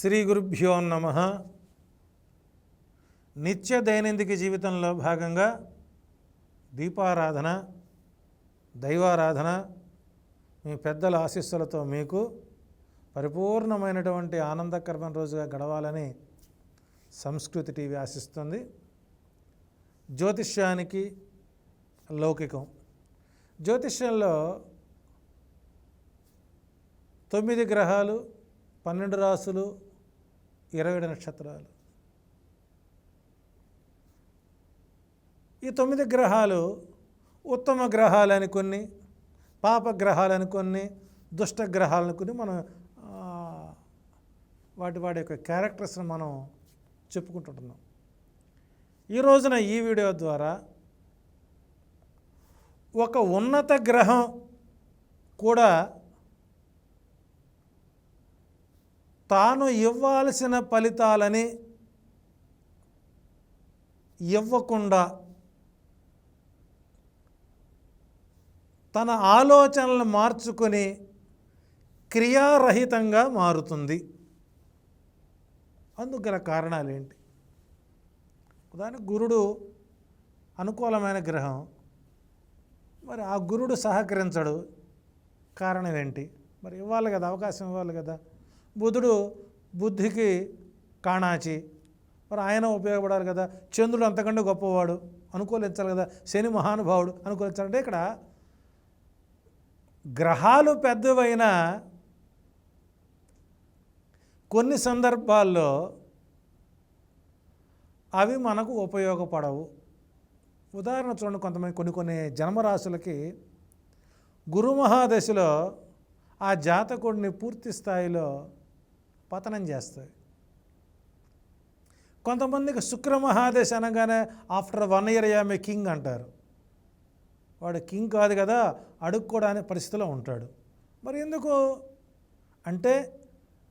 శ్రీ గురుభ్యో నమ. నిత్య దైనందిక జీవితంలో భాగంగా దీపారాధన దైవారాధన మీ పెద్దల ఆశీస్సులతో మీకు పరిపూర్ణమైనటువంటి ఆనందకరమైన రోజుగా గడవాలని సంస్కృతి టీవీ ఆశిస్తుంది. జ్యోతిష్యానికి లౌకికం. జ్యోతిష్యంలో తొమ్మిది గ్రహాలు పన్నెండు రాసులు ఇరవై ఏడు నక్షత్రాలు. ఈ తొమ్మిది గ్రహాలు ఉత్తమ గ్రహాలని కొన్ని పాప గ్రహాలని కొన్ని దుష్ట గ్రహాలను కొన్ని మనం వాటి వాటి యొక్క క్యారెక్టర్స్ని మనం చెప్పుకుంటుంటున్నాం. ఈ రోజున ఈ వీడియో ద్వారా ఒక ఉన్నత గ్రహం కూడా తాను ఇవ్వాల్సిన ఫలితాలని ఇవ్వకుండా తన ఆలోచనలు మార్చుకొని క్రియారహితంగా మారుతుంది. అందుకు కారణాలు ఏంటి దానికి గురుడు అనుకూలమైన గ్రహం. మరి ఆ గురుడు సహకరించడు. కారణం ఏంటి? మరి ఇవ్వాలి కదా అవకాశం ఇవ్వాలి కదా. బుధుడు బుద్ధికి కాణాచి. మరి ఆయన ఉపయోగపడాలి కదా. చంద్రుడు అంతకంటే గొప్పవాడు. అనుకూలించాలి కదా. శని మహానుభావుడు అనుకూలించాలంటే ఇక్కడ గ్రహాలు పెద్దవైన కొన్ని సందర్భాల్లో అవి మనకు ఉపయోగపడవు. ఉదాహరణ చూడండి కొంతమంది కొన్ని కొన్ని జన్మరాశులకి గురు మహాదశలో ఆ జాతకుడిని పూర్తి స్థాయిలో పతనం చేస్తాయి. కొంతమందికి శుక్ర మహాదశ అనగానే after one year I'm a king అంటారు. వాడు కింగ్ కాదు కదా అడుక్కోవడానికి పరిస్థితిలో ఉంటాడు. మరి ఎందుకు? అంటే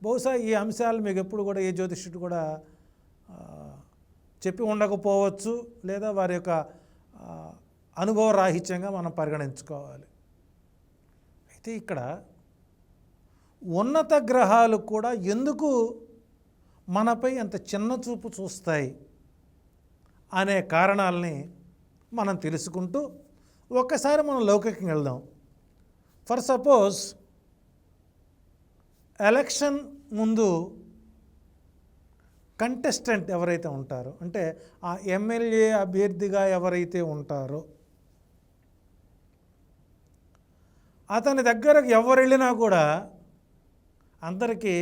బహుశా ఈ అంశాలు మీకు ఎప్పుడు కూడా ఏ జ్యోతిష్యుడు కూడా చెప్పి ఉండకపోవచ్చు లేదా వారి యొక్క అనుభవ రాహిత్యంగా మనం పరిగణించుకోవాలి. అయితే ఇక్కడ ఉన్నత గ్రహాలు కూడా ఎందుకు మనపై అంత చిన్న చూపు చూస్తాయి అనే కారణాలని మనం తెలుసుకుంటూ ఒక్కసారి మనం లౌకికం వెళ్దాం. ఫర్ సపోజ్ ఎలక్షన్ ముందు కంటెస్టెంట్ ఎవరైతే ఉంటారో అంటే ఆ ఎమ్మెల్యే అభ్యర్థిగా ఎవరైతే ఉంటారో అతని దగ్గరకు ఎవరు వెళ్ళినా కూడా అందరికీ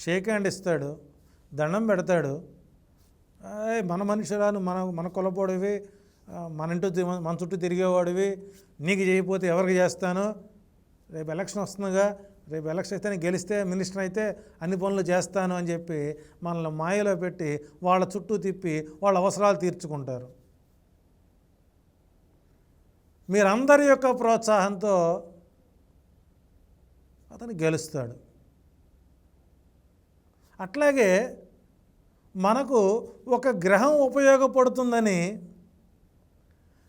షేక్ హ్యాండ్ ఇస్తాడు దండం పెడతాడు. మన మనుషురాను మన మన కులపోడివి మన ఇంటూ మన చుట్టూ తిరిగేవాడివి నీకు చేయకపోతే ఎవరికి చేస్తాను? రేపు ఎలక్షన్ వస్తుందిగా రేపు ఎలక్షన్ అయితే నేను గెలిస్తే మినిస్టర్ అయితే అన్ని పనులు చేస్తాను అని చెప్పి మనల్ని మాయలో పెట్టి వాళ్ళ చుట్టూ తిప్పి వాళ్ళ అవసరాలు తీర్చుకుంటారు. మీరందరి యొక్క ప్రోత్సాహంతో అతను గెలుస్తాడు. అట్లాగే మనకు ఒక గ్రహం ఉపయోగపడుతుందని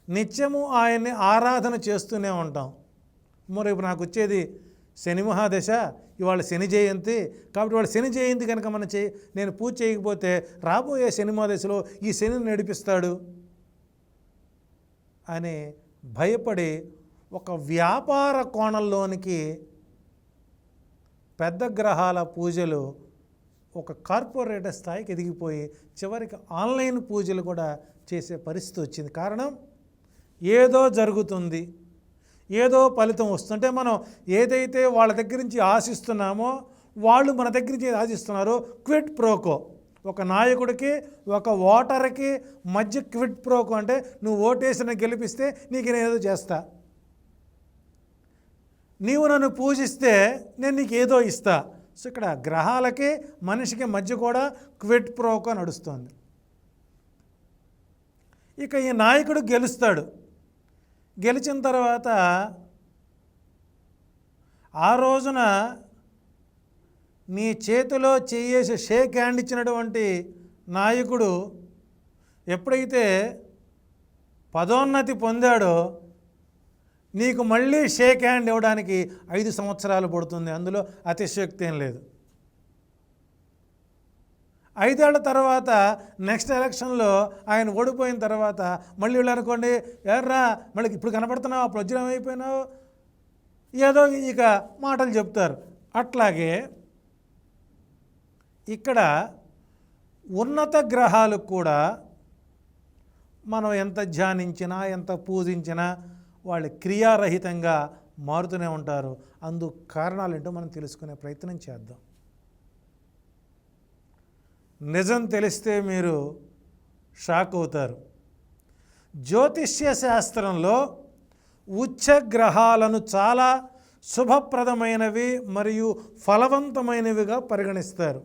నిత్యము ఆయన్ని ఆరాధన చేస్తూనే ఉంటాం. మరి ఇప్పుడు నాకు వచ్చేది శని మహాదశ ఇవాళ శని జయంతి. కాబట్టి వాళ్ళ శని జయంతి కనుక మనం చే నేను పూజ చేయకపోతే రాబోయే శని మహాదశలో ఈ శనిని నడిపిస్తాడు అని భయపడి ఒక వ్యాపార కోణంలోనికి పెద్ద గ్రహాల పూజలు ఒక కార్పొరేట్ స్థాయికి ఎదిగిపోయి చివరికి ఆన్లైన్ పూజలు కూడా చేసే పరిస్థితి వచ్చింది. కారణం? ఏదో జరుగుతుంది. ఏదో ఫలితం వస్తుంటే మనం ఏదైతే వాళ్ళ దగ్గర నుంచి ఆశిస్తున్నామో వాళ్ళు మన దగ్గర నుంచి ఆశిస్తున్నారో క్విట్ ప్రోకో. ఒక నాయకుడికి ఒక ఓటర్కి మధ్య క్విట్ ప్రోకో అంటే నువ్వు ఓటేసిన గెలిపిస్తే నీకు నేను ఏదో చేస్తా. నీవు నన్ను పూజిస్తే నేను నీకు ఏదో ఇస్తా. సో ఇక్కడ గ్రహాలకి మనిషికి మధ్య కూడా క్విట్ ప్రోకో నడుస్తుంది. ఇక ఈ నాయకుడు గెలుస్తాడు. గెలిచిన తర్వాత ఆ రోజున నీ చేతిలో చేయేసి షేక్ హ్యాండ్ ఇచ్చినటువంటి నాయకుడు ఎప్పుడైతే పదోన్నతి పొందాడో నీకు మళ్ళీ షేక్ హ్యాండ్ ఇవ్వడానికి ఐదు సంవత్సరాలు పడుతుంది. అందులో అతిశయోక్తి ఏం లేదు. ఐదేళ్ళ తర్వాత నెక్స్ట్ ఎలక్షన్లో ఆయన ఓడిపోయిన తర్వాత మళ్ళీ వీళ్ళు అనుకోండి ఎర్రా మళ్ళీ ఇప్పుడు కనపడుతున్నావు? అప్పుడు వజ్రం అయిపోయినావు? ఏదో ఇక మాటలు చెప్తారు. అట్లాగే ఇక్కడ ఉన్నత గ్రహాలు కూడా మనం ఎంత ధ్యానించినా ఎంత పూజించినా వాళ్ళు క్రియారహితంగా మారుతూనే ఉంటారు. అందుకు కారణాలు ఏంటో మనం తెలుసుకునే ప్రయత్నం చేద్దాం. నిజం తెలిస్తే మీరు షాక్ అవుతారు. జ్యోతిష్య శాస్త్రంలో ఉచ్చ గ్రహాలను చాలా శుభప్రదమైనవి మరియు ఫలవంతమైనవిగా పరిగణిస్తారు.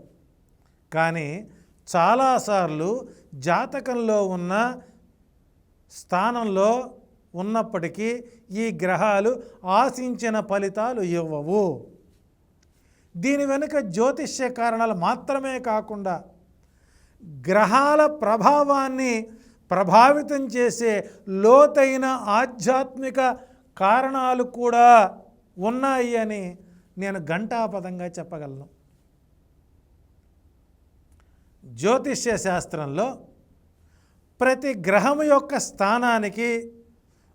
కానీ చాలాసార్లు జాతకంలో ఉన్న స్థానంలో ఉన్నప్పటికీ ఈ గ్రహాలు ఆశించిన ఫలితాలు ఇవ్వవు. దీని వెనుక జ్యోతిష్య కారణాలు మాత్రమే కాకుండా గ్రహాల ప్రభావాన్ని ప్రభావితం చేసే లోతైన ఆధ్యాత్మిక కారణాలు కూడా ఉన్నాయి అని నేను ఘంటాపదంగా చెప్పగలను. జ్యోతిష్య శాస్త్రంలో ప్రతి గ్రహం యొక్క స్థానానికి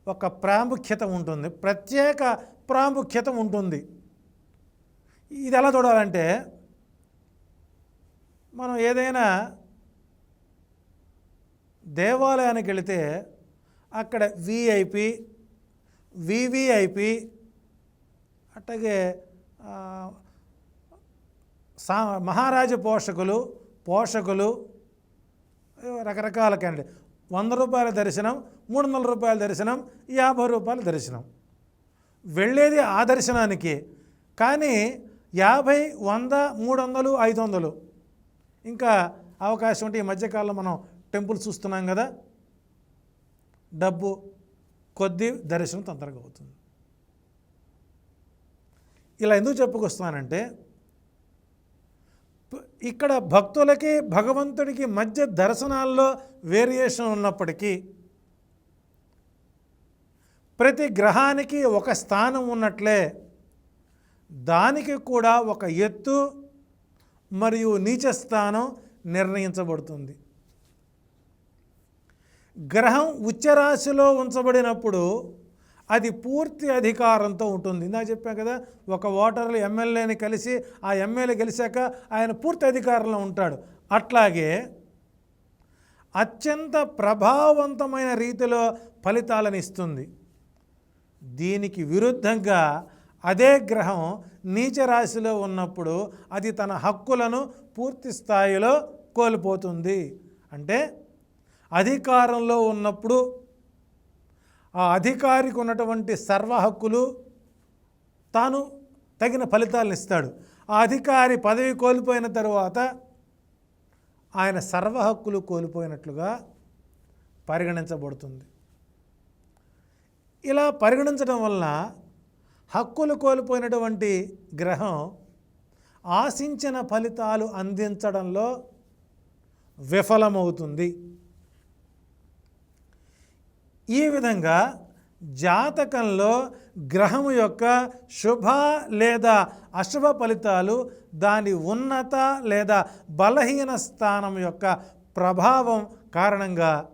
ఒక ప్రాముఖ్యత ఉంటుంది. ప్రత్యేక ప్రాముఖ్యత ఉంటుంది. ఇది ఎలా చూడాలంటే మనం ఏదైనా దేవాలయానికి వెళితే అక్కడ విఐపి వివిఐపి అట్లాగే సా మహారాజు పోషకులు పోషకులు రకరకాల క్యాండిడేట్. వంద రూపాయల దర్శనం మూడు వందల రూపాయల దర్శనం యాభై రూపాయల దర్శనం. వెళ్ళేది ఆ దర్శనానికి. కానీ యాభై వంద మూడు వందలు ఐదు వందలు. ఇంకా అవకాశం ఉంటే ఈ మధ్యకాలంలో మనం టెంపుల్ చూస్తున్నాం కదా. డబ్బు కొద్ది దర్శనం తొందరగా అవుతుంది. ఇలా ఎందుకు చెప్పుకొస్తున్నానంటే ఇక్కడ భక్తులకి భగవంతుడికి మధ్య దర్శనాల్లో వేరియేషన్ ఉన్నప్పటికీ ప్రతి గ్రహానికి ఒక స్థానం ఉన్నట్లే దానికి కూడా ఒక ఎత్తు మరియు నీచ స్థానం నిర్ణయించబడుతుంది. గ్రహం ఉచ్చరాశిలో ఉంచబడినప్పుడు అది పూర్తి అధికారంతో ఉంటుంది. ఇందాక చెప్పాం కదా ఒక ఓటర్లు ఎమ్మెల్యేని కలిసి ఆ ఎమ్మెల్యే గెలిచాక ఆయన పూర్తి అధికారంలో ఉంటాడు. అట్లాగే అత్యంత ప్రభావవంతమైన రీతిలో ఫలితాలను ఇస్తుంది. దీనికి విరుద్ధంగా అదే గ్రహం నీచ రాశిలో ఉన్నప్పుడు అది తన హక్కులను పూర్తి స్థాయిలో కోల్పోతుంది. అంటే అధికారంలో ఉన్నప్పుడు ఆ అధికారికి ఉన్నటువంటి సర్వ హక్కులు తాను తగిన ఫలితాలను ఇస్తాడు. ఆ అధికారి పదవి కోల్పోయిన తరువాత ఆయన సర్వ హక్కులు కోల్పోయినట్లుగా పరిగణించబడుతుంది. ఇలా పరిగణించడం వలన హక్కులు కోల్పోయినటువంటి గ్రహం ఆశించిన ఫలితాలు అందించడంలో విఫలమవుతుంది. ఈ విధంగా జాతకంలో గ్రహం యొక్క శుభ లేదా అశుభ ఫలితాలు దాని ఉన్నత లేదా బలహీన స్థానం యొక్క ప్రభావం కారణంగా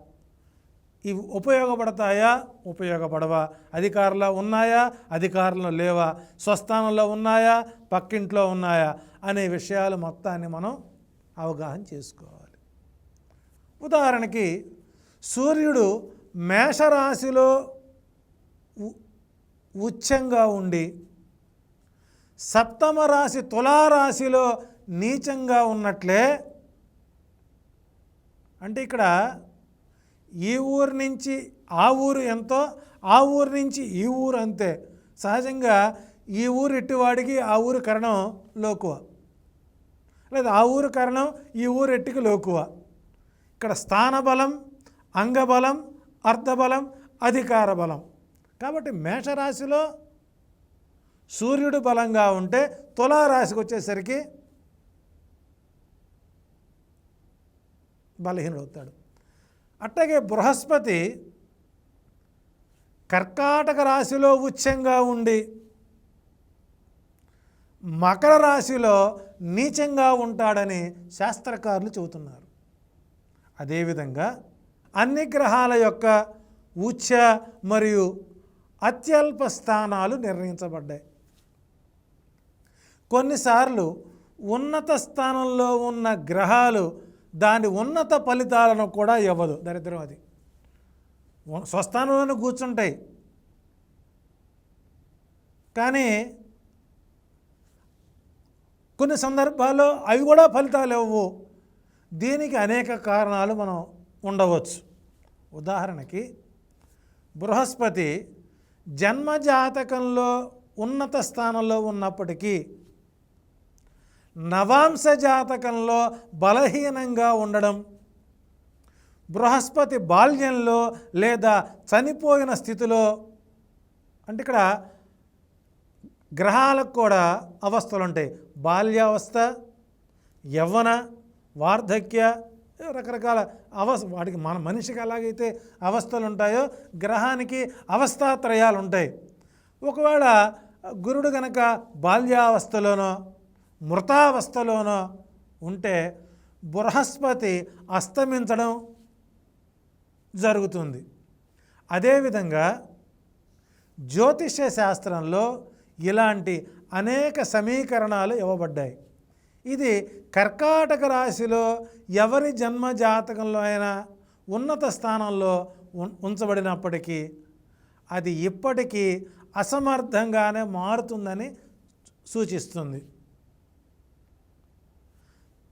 ఇవి ఉపయోగపడతాయా? ఉపయోగపడవా. అధికారంలో ఉన్నాయా? అధికారంలో లేవా. స్వస్థానంలో ఉన్నాయా? పక్కింట్లో ఉన్నాయా? అనే విషయాలు మొత్తాన్ని మనం అవగాహన చేసుకోవాలి. ఉదాహరణకి సూర్యుడు మేషరాశిలో ఉ- ఉచ్చంగా ఉండి సప్తమ రాశి తులారాశిలో నీచంగా ఉన్నట్లే అంటే ఇక్కడ ఈ ఊరు నుంచి ఆ ఊరు ఎంతో ఆ ఊరు నుంచి ఈ ఊరు అంతే. సహజంగా ఈ ఊరు ఎట్టివాడికి ఆ ఊరు కరణం లోకువ. లేదా ఆ ఊరు కరణం ఈ ఊరు ఎట్టికి లోకువ. ఇక్కడ స్థానబలం అంగబలం అర్థబలం అధికార బలం కాబట్టి మేషరాశిలో సూర్యుడు బలంగా ఉంటే తులారాశికి వచ్చేసరికి బలహీనుడవుతాడు. అట్లాగే బృహస్పతి కర్కాటక రాశిలో ఉచ్చంగా ఉండి మకర రాశిలో నీచంగా ఉంటాడని శాస్త్రకారులు చెబుతున్నారు. అదేవిధంగా అన్ని గ్రహాల యొక్క ఉచ్చ మరియు అత్యల్ప స్థానాలు నిర్ణయించబడ్డాయి. కొన్నిసార్లు ఉన్నత స్థానంలో ఉన్న గ్రహాలు దాని ఉన్నత ఫలితాలను కూడా ఇవ్వదు. దరిద్రం అది. స్వస్థానంలోనే కూర్చుంటాయి. కానీ కొన్ని సందర్భాల్లో అవి కూడా ఫలితాలు ఇవ్వవు. దీనికి అనేక కారణాలు మనం ఉండవచ్చు. ఉదాహరణకి బృహస్పతి జన్మజాతకంలో ఉన్నత స్థానంలో ఉన్నప్పటికీ నవాంశ జాతకంలో బలహీనంగా ఉండడం బృహస్పతి బాల్యంలో లేదా చనిపోయిన స్థితిలో అంటే ఇక్కడ గ్రహాలకు కూడా అవస్థలు ఉంటాయి బాల్యావస్థ యవ్వన వార్ధక్య రకరకాల అవస్థ వాటికి మన మనిషికి ఎలాగైతే అవస్థలు ఉంటాయో గ్రహానికి అవస్థాత్రయాలు ఉంటాయి ఒకవేళ గురుడు గనక బాల్యావస్థలోనో మృతావస్థలోనో ఉంటే బృహస్పతి అస్తమించడం జరుగుతుంది. అదేవిధంగా జ్యోతిష్య శాస్త్రంలో ఇలాంటి అనేక సమీకరణాలు ఇవ్వబడ్డాయి. ఇది కర్కాటక రాశిలో ఎవరి జన్మ జాతకంలో అయినా ఉన్నత స్థానంలో ఉంచబడినప్పటికీ అది ఇప్పటికీ అసమర్థంగానే మారుతుందని సూచిస్తుంది.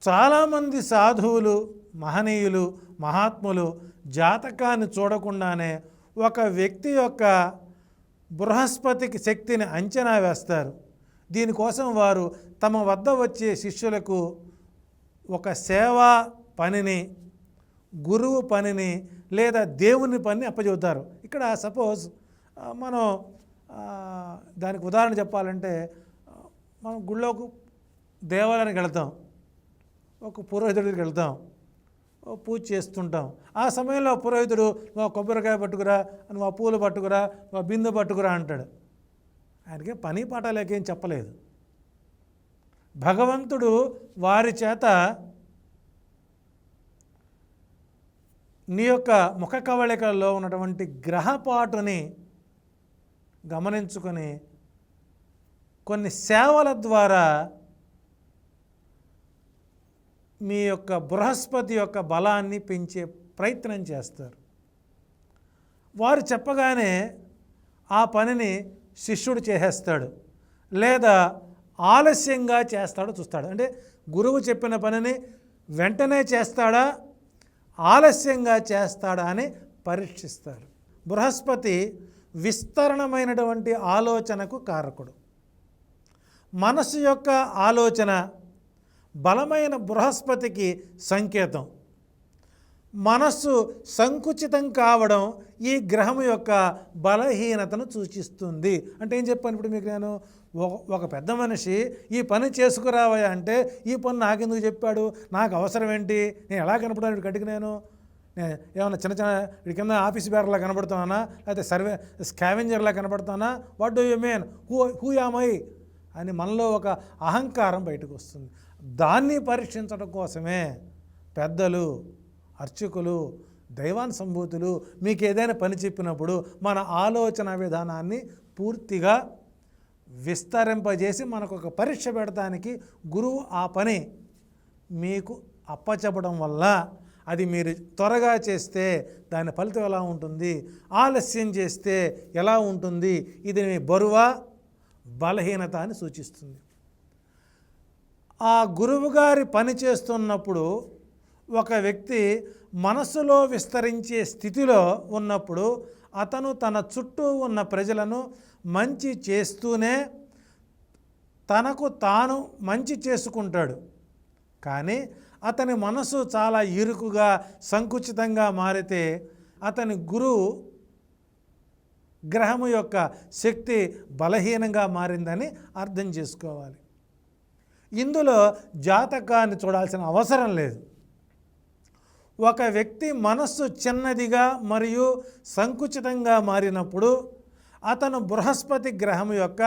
చాలామంది సాధువులు మహనీయులు మహాత్ములు జాతకాన్ని చూడకుండానే ఒక వ్యక్తి యొక్క బృహస్పతికి శక్తిని అంచనా వేస్తారు. దీనికోసం వారు తమ వద్ద వచ్చే శిష్యులకు ఒక సేవా పనిని గురువు పనిని లేదా దేవుని పనిని అప్పచెబుతారు. ఇక్కడ సపోజ్ మనం దానికి ఉదాహరణ చెప్పాలంటే మనం గుళ్ళోకి దేవాలయానికి వెళ్తాం. ఒక పురోహితుడికి వెళ్తాం. పూజ చేస్తుంటాం. ఆ సమయంలో పురోహితుడు నువ్వు కొబ్బరికాయ పట్టుకురా నువ్వు ఆ పూలు పట్టుకురా నువ్వు బిందె పట్టుకురా అంటాడు. ఆయనకి పని పాట లేకేం చెప్పలేదు. భగవంతుడు వారి చేత నీ యొక్క ముఖ కవళికల్లో ఉన్నటువంటి గ్రహపాటుని గమనించుకొని కొన్ని సేవల ద్వారా మీ యొక్క బృహస్పతి యొక్క బలాన్ని పెంచే ప్రయత్నం చేస్తారు. వారు చెప్పగానే ఆ పనిని శిష్యుడు చేసేస్తాడు. లేదా ఆలస్యంగా చేస్తాడో చూస్తాడు. అంటే గురువు చెప్పిన పనిని వెంటనే చేస్తాడా? ఆలస్యంగా చేస్తాడా అని పరీక్షిస్తారు. బృహస్పతి విస్తరణమైనటువంటి ఆలోచనకు కారకుడు. మనసు యొక్క ఆలోచన బలమైన బృహస్పతికి సంకేతం. మనస్సు సంకుచితం కావడం ఈ గ్రహం యొక్క బలహీనతను సూచిస్తుంది. అంటే ఏం చెప్పాను ఇప్పుడు మీకు నేను? ఒక- పెద్ద మనిషి ఈ పని చేసుకురావయా అంటే ఈ పని నాకెందుకు చెప్పాడు? నాకు అవసరం ఏంటి నేను ఎలా కనపడాను వీడి నేను? నేను ఏమన్నా చిన్న చిన్న వీడి కింద ఆఫీస్ బేరలా కనబడుతున్నానా లేకపోతే సర్వే స్కావెంజర్లా కనబడుతానా what do you mean? Who who am I అని మనలో ఒక అహంకారం బయటకు వస్తుంది. దాన్ని పరీక్షించడం కోసమే పెద్దలు అర్చకులు దైవాన్ సంభూతులు మీకు ఏదైనా పని చెప్పినప్పుడు మన ఆలోచన విధానాన్ని పూర్తిగా విస్తరింపజేసి మనకు ఒక పరీక్ష పెడటానికి గురువు ఆ పని మీకు అప్పచెప్పడం వల్ల అది మీరు త్వరగా చేస్తే దాని ఫలితం ఎలా ఉంటుంది ఆలస్యం చేస్తే ఎలా ఉంటుంది ఇది మీ బరువా బలహీనత అని సూచిస్తుంది. ఆ గురువుగారి పని చేస్తున్నప్పుడు ఒక వ్యక్తి మనసులో విస్తరించే స్థితిలో ఉన్నప్పుడు అతను తన చుట్టూ ఉన్న ప్రజలను మంచి చేస్తూనే తనకు తాను మంచి చేసుకుంటాడు. కానీ అతని మనసు చాలా ఇరుకుగా సంకుచితంగా మారితే అతని గురువు గ్రహము యొక్క శక్తి బలహీనంగా మారిందని అర్థం చేసుకోవాలి. ఇందులో జాతకాన్ని చూడాల్సిన అవసరం లేదు. ఒక వ్యక్తి మనస్సు చిన్నదిగా మరియు సంకుచితంగా మారినప్పుడు అతను బృహస్పతి గ్రహం యొక్క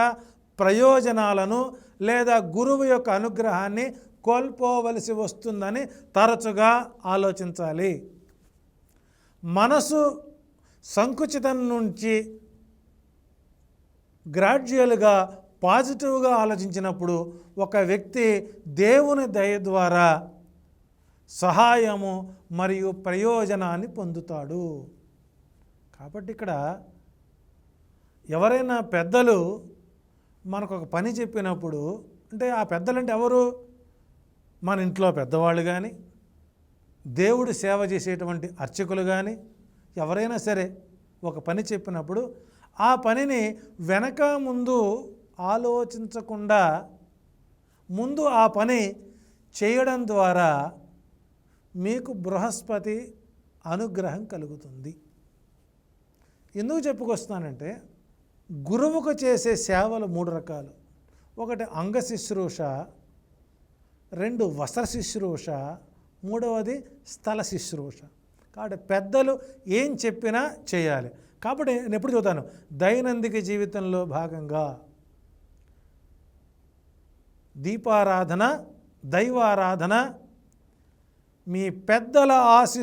ప్రయోజనాలను లేదా గురువు యొక్క అనుగ్రహాన్ని కోల్పోవలసి వస్తుందని తరచుగా ఆలోచించాలి. మనసు సంకుచితం నుంచి గ్రాడ్యువల్గా పాజిటివ్గా ఆలోచించినప్పుడు ఒక వ్యక్తి దేవుని దయ ద్వారా సహాయము మరియు ప్రయోజనాన్ని పొందుతాడు. కాబట్టి ఇక్కడ ఎవరైనా పెద్దలు మనకు ఒక పని చెప్పినప్పుడు అంటే ఆ పెద్దలంటే ఎవరు? మన ఇంట్లో పెద్దవాళ్ళు కానీ దేవుడు సేవ చేసేటువంటి అర్చకులు కానీ ఎవరైనా సరే ఒక పని చెప్పినప్పుడు ఆ పనిని వెనక ముందు ఆలోచించకుండా ముందు ఆ పని చేయడం ద్వారా మీకు బృహస్పతి అనుగ్రహం కలుగుతుంది. ఎందుకు చెప్పుకొస్తానంటే గురువుకు చేసే సేవలు మూడు రకాలు. ఒకటి అంగ శుశ్రూష రెండు వస్త్ర శుశ్రూష మూడవది స్థల శుశ్రూష. కాబట్టి పెద్దలు ఏం చెప్పినా చేయాలి. కాబట్టి నేను ఎప్పుడు చూతాను దైనందిక జీవితంలో భాగంగా దీపారాధన దైవారాధన మీ పెద్దల ఆశ